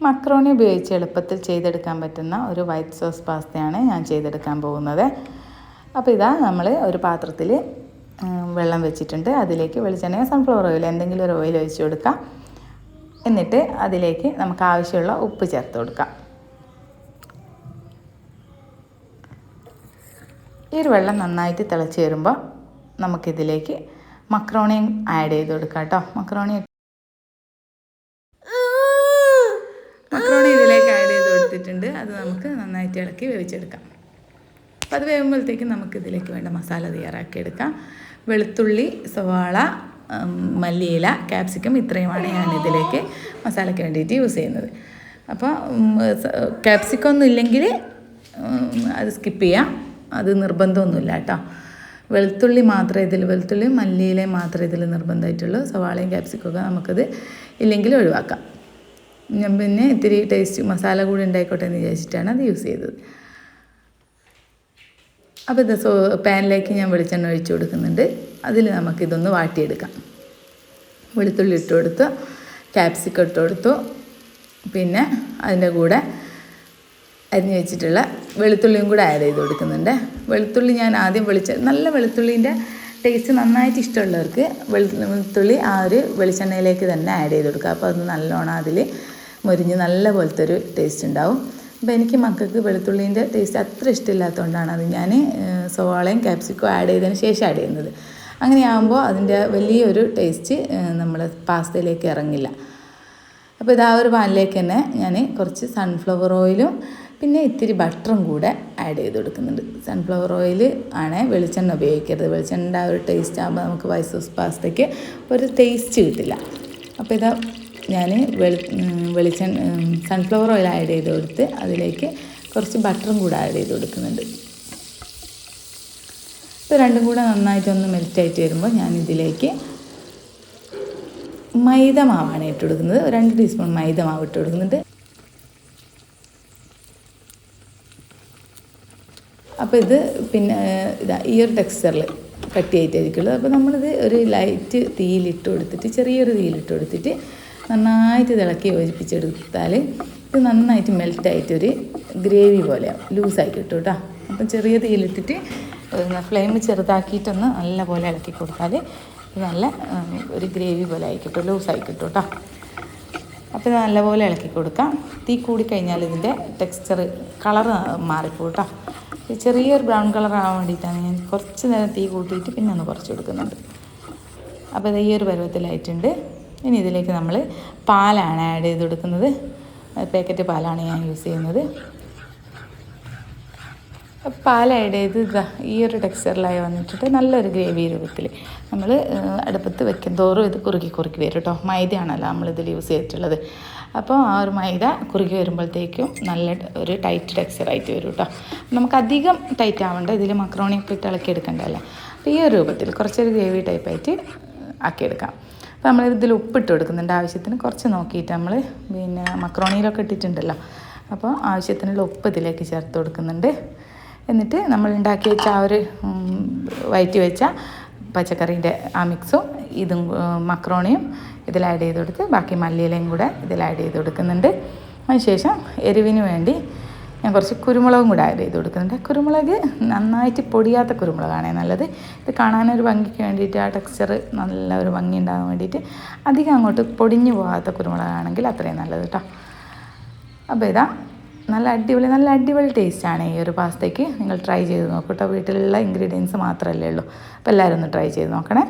Macaroni ഉപയോഗിച്ച് എളുപ്പത്തിൽ ചെയ്തെടുക്കാൻ പറ്റുന്ന ഒരു വൈറ്റ് സോസ് പാസ്തയാണ് ഞാൻ ചെയ്തെടുക്കാൻ പോകുന്നത്. അപ്പോൾ ഇതാ നമ്മൾ ഒരു പാത്രത്തിൽ വെള്ളം വെച്ചിട്ടുണ്ട്. അതിലേക്ക് വെളിച്ചെണ്ണയോ സൺഫ്ലവർ ഓയിൽ എന്തെങ്കിലും ഒരു ഓയിൽ ഒഴിച്ചു കൊടുക്കാം. എന്നിട്ട് അതിലേക്ക് നമുക്ക് ആവശ്യമുള്ള ഉപ്പ് ചേർത്ത് കൊടുക്കാം. ഈ ഒരു വെള്ളം നന്നായിട്ട് തിളച്ച് വരുമ്പോൾ നമുക്കിതിലേക്ക് മക്രോണിയും ആഡ് ചെയ്ത് കൊടുക്കാം കേട്ടോ. മക്രോണി മക്രോണി ഇതിലേക്ക് ആഡ് ചെയ്ത് കൊടുത്തിട്ടുണ്ട്. അത് നമുക്ക് നന്നായിട്ട് ഇളക്കി വേവിച്ചെടുക്കാം. അപ്പോൾ അത് വേകുമ്പോഴത്തേക്കും നമുക്ക് ഇതിലേക്ക് വേണ്ട മസാല തയ്യാറാക്കി എടുക്കാം വെളുത്തുള്ളി സവാള മല്ലിയില ക്യാപ്സിക്കം ഇത്രയുമാണ് ഞാൻ ഇതിലേക്ക് മസാലയ്ക്ക് വേണ്ടിയിട്ട് യൂസ് ചെയ്യുന്നത്. അപ്പോൾ ക്യാപ്സിക്കം ഒന്നും ഇല്ലെങ്കിൽ അത് സ്കിപ്പ് ചെയ്യാം. അത് നിർബന്ധമൊന്നുമില്ല കേട്ടോ. വെളുത്തുള്ളി മാത്രമേ ഇതിൽ വെളുത്തുള്ളി മല്ലിയിലയും മാത്രമേ ഇതിൽ നിർബന്ധമായിട്ടുള്ളൂ. സവാളയും ക്യാപ്സിക്കൊക്കെ നമുക്കത് ഇല്ലെങ്കിൽ ഒഴിവാക്കാം. ഞാൻ പിന്നെ ഇത്തിരി ടേസ്റ്റ് മസാല കൂടി ഉണ്ടായിക്കോട്ടെ എന്ന് വിചാരിച്ചിട്ടാണ് അത് യൂസ് ചെയ്തത്. അപ്പോൾ ഇത് സോ പാനിലേക്ക് ഞാൻ വെളിച്ചെണ്ണ ഒഴിച്ചു കൊടുക്കുന്നുണ്ട്. അതിൽ നമുക്കിതൊന്ന് വാട്ടിയെടുക്കാം. വെളുത്തുള്ളി ഇട്ട് കൊടുത്തു ക്യാപ്സിക്കം ഇട്ട് കൊടുത്തു പിന്നെ അതിന്റെ കൂടെ അരിഞ്ഞു വെച്ചിട്ടുള്ള വെളുത്തുള്ളിയും കൂടെ ആഡ് ചെയ്ത് കൊടുക്കുന്നുണ്ട്. വെളുത്തുള്ളി ഞാൻ ആദ്യം വെളിച്ച നല്ല വെളുത്തുള്ളീന്റെ ടേസ്റ്റ് നന്നായിട്ട് ഇഷ്ടമുള്ളവർക്ക് വെളുത്തുള്ളി ആ ഒരു വെളിച്ചെണ്ണയിലേക്ക് തന്നെ ആഡ് ചെയ്ത് കൊടുക്കുക. അപ്പോൾ അത് നല്ലോണം അതിൽ മുരിഞ്ഞ് നല്ല പോലത്തെ ഒരു ടേസ്റ്റ് ഉണ്ടാവും. അപ്പോൾ എനിക്ക് മക്കൾക്ക് വെളുത്തുള്ളീന്റെ ടേസ്റ്റ് അത്ര ഇഷ്ടമില്ലാത്തതുകൊണ്ടാണ് അത് ഞാൻ സവാളയും ക്യാപ്സിക്കോ ആഡ് ചെയ്തതിന് ശേഷം ആഡ് ചെയ്യുന്നത്. അങ്ങനെയാകുമ്പോൾ അതിന്റെ വലിയൊരു ടേസ്റ്റ് നമ്മൾ പാസ്തയിലേക്ക് ഇറങ്ങില്ല. അപ്പോൾ ഇതാ ഒരു പാനിലേക്ക് തന്നെ ഞാൻ കുറച്ച് സൺഫ്ലവർ ഓയിലും പിന്നെ ഇത്തിരി ബട്ടറും കൂടെ ആഡ് ചെയ്ത് കൊടുക്കുന്നുണ്ട്. സൺഫ്ലവർ ഓയിൽ ആണ് വെളിച്ചെണ്ണ ഉപയോഗിക്കരുത്. വെളിച്ചെണ്ണ ആ ഒരു ടേസ്റ്റ് ആകുമ്പോൾ നമുക്ക് വൈറ്റ് സോസ് പാസ്തയ്ക്ക് ഒരു ടേസ്റ്റ് കിട്ടില്ല. അപ്പോൾ ഇതാ ഞാൻ വെളി വെളിച്ചെണ്ണ സൺഫ്ലവർ ഓയിൽ ആഡ് ചെയ്ത് കൊടുത്ത് അതിലേക്ക് കുറച്ച് ബട്ടറും കൂടെ ആഡ് ചെയ്ത് കൊടുക്കുന്നുണ്ട്. ഇപ്പോൾ രണ്ടും കൂടെ നന്നായിട്ടൊന്ന് മെൽറ്റായിട്ട് വരുമ്പോൾ ഞാൻ ഇതിലേക്ക് മൈദ മാവാണ് ഇട്ട് കൊടുക്കുന്നത്. രണ്ട് ടീസ്പൂൺ മൈദ മാവ് ഇട്ട് കൊടുക്കുന്നുണ്ട്. അപ്പോൾ ഇത് പിന്നെ ഇതാ ഈ ഒരു ടെക്സ്ചറിൽ കട്ടിയായിട്ടായിരിക്കുള്ളത് അപ്പോൾ നമ്മളിത് ഒരു ലൈറ്റ് തീയിലിട്ട് കൊടുത്തിട്ട് ചെറിയൊരു തീയിലിട്ട് കൊടുത്തിട്ട് നന്നായിട്ട് ഇളക്കി യോജിപ്പിച്ചെടുത്താൽ ഇത് നന്നായിട്ട് മെൽറ്റായിട്ടൊരു ഗ്രേവി പോലെയാവും ലൂസായി കിട്ടും കേട്ടോ അപ്പം ചെറിയ തീയിലിട്ടിട്ട് ഫ്ലെയിം ചെറുതാക്കിയിട്ടൊന്ന് നല്ല പോലെ ഇളക്കി കൊടുത്താൽ നല്ല ഒരു ഗ്രേവി പോലെ ആയി കിട്ടും ലൂസായി കിട്ടും കേട്ടോ അപ്പോൾ നല്ലപോലെ ഇളക്കി കൊടുക്കാം. തീ കൂടിക്കഴിഞ്ഞാൽ ഇതിന്റെ ടെക്സ്ചർ കളർ മാറിപ്പോട്ടോ കേട്ടോ ചെറിയൊരു ബ്രൗൺ കളർ ആവാൻ വേണ്ടിയിട്ടാണ് ഞാൻ കുറച്ച് നേരം തീ കൂട്ടിയിട്ട് പിന്നെ ഒന്ന് കുറച്ച് കൊടുക്കുന്നുണ്ട്. അപ്പോൾ ഇത് ഈ ഒരു പരുവത്തിലായിട്ടുണ്ട്. ഇനി ഇതിലേക്ക് നമ്മൾ പാലാണ് ആഡ് ചെയ്ത് കൊടുക്കുന്നത്. പാക്കറ്റ് പാലാണ് ഞാൻ യൂസ് ചെയ്യുന്നത്. പാൽ ആഡ് ചെയ്ത് ഇതാ ഈ ഒരു ടെക്സ്ചറിലായി വന്നിട്ടിട്ട് നല്ലൊരു ഗ്രേവി രൂപത്തിൽ നമ്മൾ അടുപ്പത്ത് വെക്കും. തോറും ഇത് കുറുക്കി കുറുക്കി വരും കേട്ടോ. മൈദയാണല്ലോ നമ്മളിതിൽ യൂസ് ചെയ്തിട്ടുള്ളത്. അപ്പോൾ ആ ഒരു മൈദ കുറുകി വരുമ്പോഴത്തേക്കും നല്ല ഒരു ടൈറ്റ് ടെക്സ്ചറായിട്ട് വരും കേട്ടോ നമുക്ക് അധികം ടൈറ്റ് ആവേണ്ട ഇതിൽ മക്രോണിയൊക്കെ ഇട്ട് ഇളക്കി എടുക്കണ്ടല്ലോ അപ്പോൾ ഈ ഒരു രൂപത്തിൽ കുറച്ചൊരു ഗ്രേവി ടൈപ്പായിട്ട് ആക്കിയെടുക്കാം അപ്പോൾ നമ്മൾ ഇതിൽ ഉപ്പിട്ട് കൊടുക്കുന്നുണ്ട് ആവശ്യത്തിന്. കുറച്ച് നോക്കിയിട്ട് നമ്മൾ പിന്നെ മക്രോണിയിലൊക്കെ ഇട്ടിട്ടുണ്ടല്ലോ. അപ്പോൾ ആവശ്യത്തിനുള്ള ഉപ്പ് ഇതിലേക്ക് ചേർത്ത് കൊടുക്കുന്നുണ്ട്. എന്നിട്ട് നമ്മൾ ഉണ്ടാക്കി വെച്ച ആ ഒരു വയറ്റി വെച്ച പച്ചക്കറീന്റെ ആ മിക്സും ഇതും മക്രോണിയും ഇതിൽ ആഡ് ചെയ്ത് കൊടുത്ത് ബാക്കി മല്ലിയിലയും കൂടെ ഇതിൽ ആഡ് ചെയ്ത് കൊടുക്കുന്നുണ്ട്. അതിനുശേഷം എരിവിന് വേണ്ടി ഞാൻ കുറച്ച് കുരുമുളകും കൂടെ ആഡ് ചെയ്ത് കൊടുക്കുന്നുണ്ട്. കുരുമുളക് നന്നായിട്ട് പൊടിയാത്ത കുരുമുളകാണ് നല്ലത്. ഇത് കാണാനൊരു ഭംഗിക്ക് വേണ്ടിയിട്ട് ആ ടെക്സ്ചർ നല്ല ഒരു ഭംഗി ഉണ്ടാകാൻ വേണ്ടിയിട്ട് അധികം അങ്ങോട്ട് പൊടിഞ്ഞു പോകാത്ത കുരുമുളകാണെങ്കിൽ അത്രയും നല്ലത് കേട്ടോ അപ്പോൾ ഇതാ നല്ല അടിപൊളി നല്ല അടിപൊളി ടേസ്റ്റാണ് ഈ ഒരു പാസ്തയ്ക്ക്. നിങ്ങൾ ട്രൈ ചെയ്ത് നോക്കൂ കേട്ടോ വീട്ടിലുള്ള ഇൻഗ്രീഡിയൻസ് മാത്രമല്ലേ ഉള്ളൂ. അപ്പോൾ എല്ലാവരും ഒന്ന് ട്രൈ ചെയ്ത് നോക്കണേ.